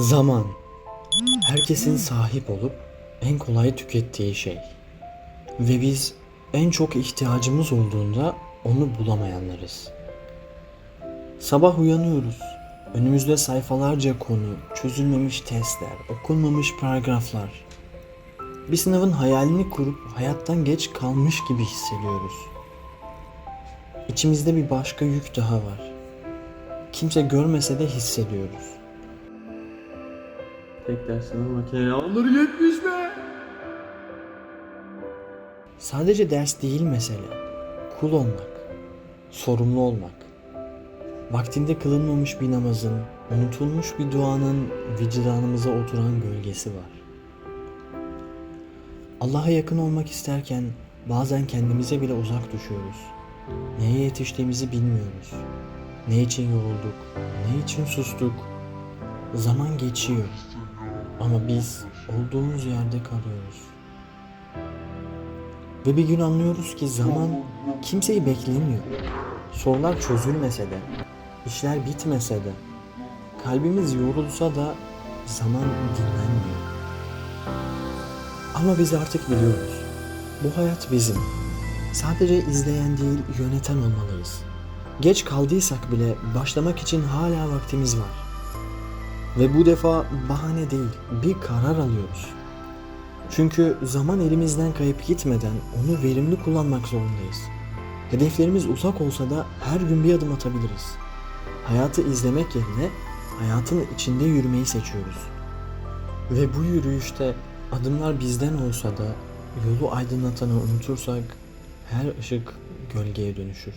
Zaman. Herkesin sahip olup en kolay tükettiği şey. Ve biz en çok ihtiyacımız olduğunda onu bulamayanlarız. Sabah uyanıyoruz. Önümüzde sayfalarca konu, çözülmemiş testler, okunmamış paragraflar. Bir sınavın hayalini kurup hayattan geç kalmış gibi hissediyoruz. İçimizde bir başka yük daha var. Kimse görmese de hissediyoruz. Tek dersine makine onları yetmiş be. Sadece ders değil mesele. Kul olmak, sorumlu olmak. Vaktinde kılınmamış bir namazın, unutulmuş bir duanın vicdanımıza oturan gölgesi var. Allah'a yakın olmak isterken bazen kendimize bile uzak düşüyoruz. Neye yetiştiğimizi bilmiyoruz. Ne için yorulduk, ne için sustuk. Zaman geçiyor ama biz olduğumuz yerde kalıyoruz. Ve bir gün anlıyoruz ki zaman kimseyi beklemiyor. Sorular çözülmese de, işler bitmese de, kalbimiz yorulsa da zaman dinlenmiyor. Ama biz artık biliyoruz. Bu hayat bizim. Sadece izleyen değil, yöneten olmalıyız. Geç kaldıysak bile başlamak için hala vaktimiz var. Ve bu defa bahane değil, bir karar alıyoruz. Çünkü zaman elimizden kayıp gitmeden onu verimli kullanmak zorundayız. Hedeflerimiz uzak olsa da her gün bir adım atabiliriz. Hayatı izlemek yerine hayatın içinde yürümeyi seçiyoruz. Ve bu yürüyüşte adımlar bizden olsa da yolu aydınlatanı unutursak her ışık gölgeye dönüşür.